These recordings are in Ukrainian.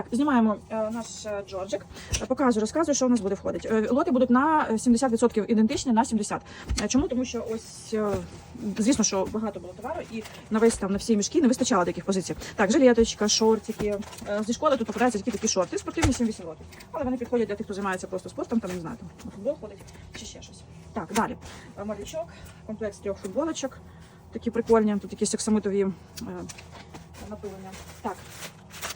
Так, знімаємо е, наш е, Джорджик. Показую, розказую, що у нас буде входити. Е, лоти будуть на 70% ідентичні на 70%. Е, Чому? Тому що ось, звісно, що багато було товару, і на весь там на всі мішки не вистачало деяких позицій. Так, жилеточка, шортики. Зі школи тут попадаються такі такі шорти, спортивні 7-8 років. Але вони підходять для тих, хто займається просто спортом, там не знаю, там футбол ходить чи ще щось. Так, далі. Малючок, комплект з трьох футболочок. Такі прикольні, тут якісь оксамитові напилення. Так.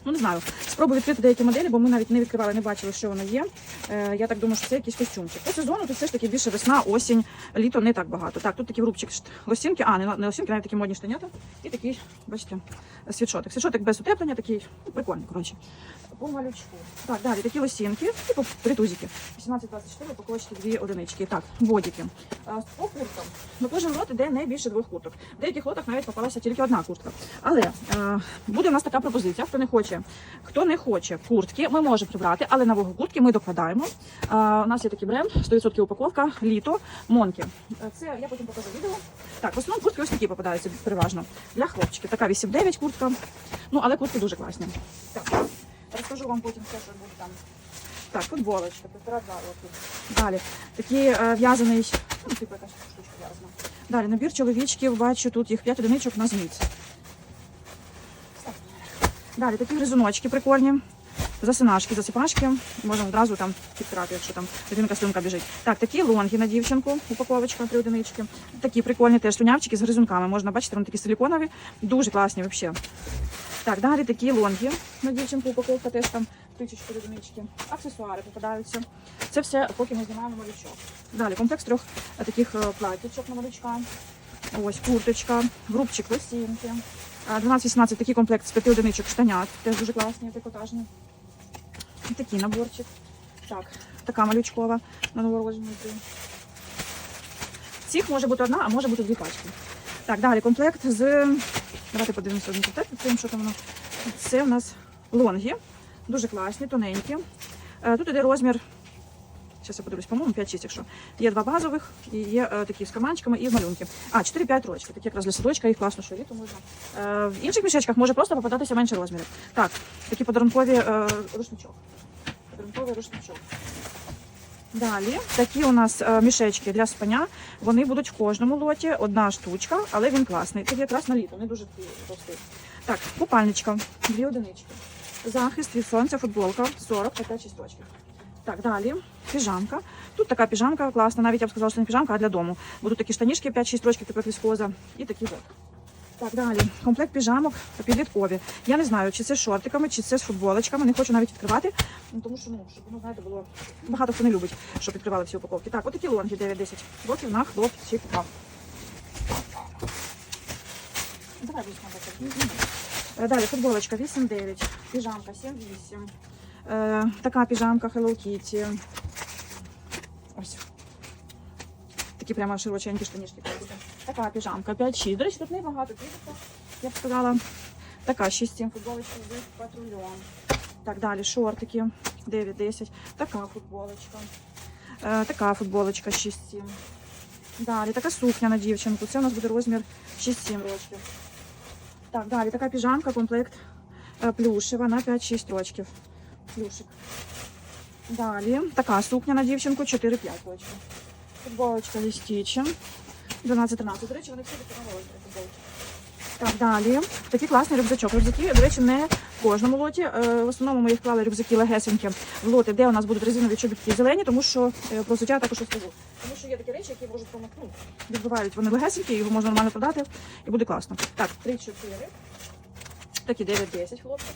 Ну, не знаю. Спробую відкрити деякі моделі, бо ми навіть не відкривали, не бачили, що воно є. Е, я так думаю, що це якісь костюмчик. По сезону тут все ж таки більше весна, осінь, літо не так багато. Так, тут такий рубчик лосінки, а не, не лосінки, навіть такі модні штанята. І такий, бачите, світшотик. Світшотик без утеплення, такий ну, прикольний, коротше. По малючку. Так, далі такі лосінки, типу притузики. 18-24, упаковочки, дві одинички. Так, бодіки. По курткам. Ну, кожен лот іде не більше двох курток. В деяких лотах навіть попалася тільки одна куртка. Але е, буде у нас така пропозиція. Хто не хоче, хто не хоче куртки, ми можемо прибрати, але на вагу куртки ми докладаємо. Е, у нас є такий бренд, 100% упаковка, літо, монки. Е, Це я потім покажу відео. Так, в основному куртки ось такі попадаються переважно для хлопчиків. Така 8-9 куртка. Ну, але куртки дуже класні. Так, розкажу вам потім все, що буде там. Так, футболочка, півтора-два роки. Далі. Такий е, в'язаний, ну, типу якась штучка в'язана. Далі набір чоловічків, бачу, тут їх 5 одиничок на зміць. Далі такі гризуночки прикольні. Засинашки, засипашки. Можна одразу там підкрати, якщо там дитинка слюнка біжить. Так, такі лонги на дівчинку, упаковочка, три одинички. Такі прикольні теж тунявчики з гризунками. Можна бачити, вони такі силіконові, дуже класні взагалі. Так, далі такі лонги на дівчинку, упаковка теж там 3-4 одинички. Аксесуари попадаються. Це все, поки ми знімаємо малючок. Далі комплекс трьох е, таких е, платічок на малючка. Ось курточка, грубчик лосінки. 12-18 такий комплект з п'яти одиничок штанят. Теж дуже класні, трикотажні. І такий наборчик. Так, така малючкова на новорожденні. Цих може бути одна, а може бути дві пачки. Так, далі комплект з. Давайте подивимося комплект, відкриємо, що там воно. Це у нас лонги. Дуже класні, тоненькі. Е, Тут іде розмір. Зараз я подивлюсь, по-моєму, 5-6, якщо. Є два базових, і є е, такі з карманчиками і малюнки. А, 4-5 рочки. Такі якраз для садочка, їх класно, що літо можна. Е, в інших мішечках може просто попадатися менше розмірів. Так, такі подарункові рушничок. Подарунковий рушничок. Далі такі у нас е, мішечки для спання. Вони будуть в кожному лоті. Одна штучка, але він класний. Це якраз на літо, не дуже товстий. Так, купальничка, дві одинички. Захист від сонця, футболка 40 та 5 чисточків. Так, далі піжамка. Тут така піжамка класна, навіть я б сказала, що не піжамка, а для дому. Будуть такі штанішки 5-6 строчків, як віскоза, і такі от. Так, далі. Комплект піжамок підліткові. Я не знаю, чи це з шортиками, чи це з футболочками. Не хочу навіть відкривати, ну, тому що, ну, щоб, ну, знаєте, було багато хто не любить, щоб відкривали всі упаковки. Так, отакі лонги 9-10 років на хлопчиках. Давай. Е, Далі футболочка 8-9, піжамка 7-8. Е, така піжамка Hello Kitty. Ось. Такі прямо широченькі штанішки. Така піжамка 5-6. До речі, тут небагато я б сказала. Така 6-7 футболочка з патрульом. Так, далі шортики 9-10. Така футболочка. Е, така футболочка 6-7. Далі така сукня на дівчинку. Це у нас буде розмір 6-7 років. Так, далі така піжамка, комплект е, плюшева на 5-6 рочків. Плюшик. Далі така сукня на дівчинку 4-5 рочків. Футболочка зі стічем. 12-13. До речі, вони всі нові футболки. Так, далі. Такий класний рюкзачок. Рюкзаки, до речі, не в кожному лоті. Е, В основному ми їх клали рюкзаки легесенькі в лоти, де у нас будуть резинові чобітки зелені, тому що е, про взуття я також розкажу. Тому що є такі речі, які можуть промокнути. Відбивають вони легесенькі, його можна нормально продати і буде класно. Так, 3-4. Такі 9-10 хлопці.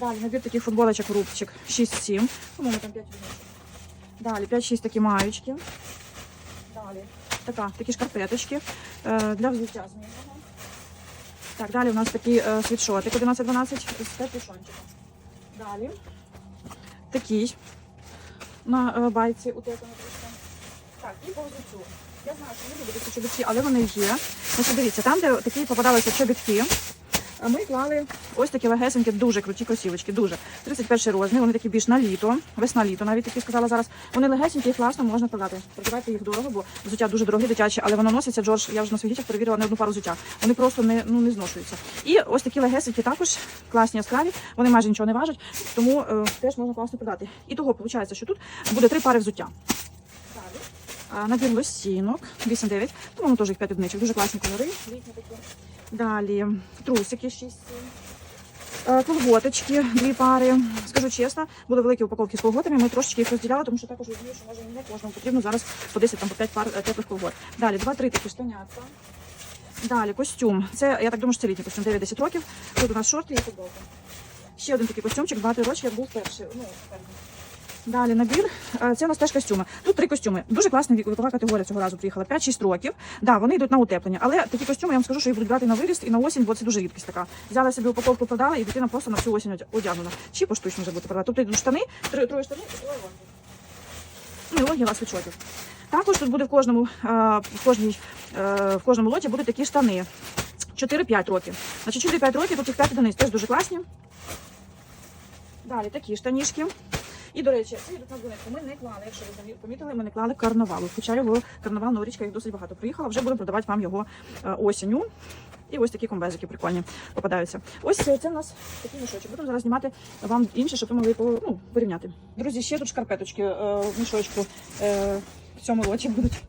Далі набір таких футболочок, рубчик 6-7. По-моєму, там 5 Далі 5-6 такі маючки. Далі така, такі шкарпеточки е, для взуття змінного. Так, далі у нас такі е, світшотик 11-12 з капюшончиком. Далі такий на е, байці у тебе Так, і по взуттю. Я знаю, що не ці чобітки, але вони є. Значить, дивіться, там, де такі попадалися чобітки, А Ми клали ось такі легесенькі, дуже круті кросівочки, дуже. 31 розмір, вони такі більш на літо, весна-літо, навіть такі сказала зараз. Вони легесенькі і класно можна продати. Продавайте їх дорого, бо взуття дуже дороге, дитяче, але воно носиться, Джордж, я вже на своїх дітях перевірила не одну пару взуття. Вони просто не, ну, не зношуються. І ось такі легесенькі також класні яскраві, вони майже нічого не важать, тому е, теж можна класно продати. І того виходить, що тут буде три пари взуття. Набір лосінок 8-9. Ну, воно теж їх 5 одиничок. Дуже класні кольори. Літні такі. Далі трусики 6-7. Е, Колготочки, дві пари. Скажу чесно, були великі упаковки з колготами. Ми трошечки їх розділяли, тому що також розумію, що може не кожному потрібно зараз по 10 там по 5 пар е, теплих колгот. Далі два-три такі штанятка. Далі костюм. Це я так думаю, що це літній костюм 9-10 років. Тут у нас шорти і футболка. Ще один такий костюмчик, два-три роки, як був перший. Ну, перший. Далі набір. Е, Це у нас теж костюми. Тут три костюми. Дуже класна вік- вікова категорія цього разу приїхала. 5-6 років. Да, вони йдуть на утеплення. Але такі костюми, я вам скажу, що їх будуть брати на виріст і на осінь, бо це дуже рідкість така. Взяла собі упаковку, продала, і дитина просто на всю осінь одя- одягнена. Чи поштучно вже буде продавати. Тобто йдуть штани, троє штани і троє лонги. Ну, і вас свічоків. Також тут буде в кожному, е, в кожній, е, в кожному лоті будуть такі штани. 4-5 років. Значить, 4-5 років, тут їх 5 одиниць теж дуже класні. Далі такі штанішки. І, до речі, на донечку. Ми не клали, якщо ви помітили, ми не клали карнавалу. Хоча його карнавал новорічка їх досить багато приїхала. Вже будемо продавати вам його е, осінню. І ось такі комбезики прикольні попадаються. Ось це, у нас такий мішочок. Будемо зараз знімати вам інше, щоб ви могли ну, порівняти. Друзі, ще тут шкарпеточки е, в мішочку е, в цьому лоті будуть.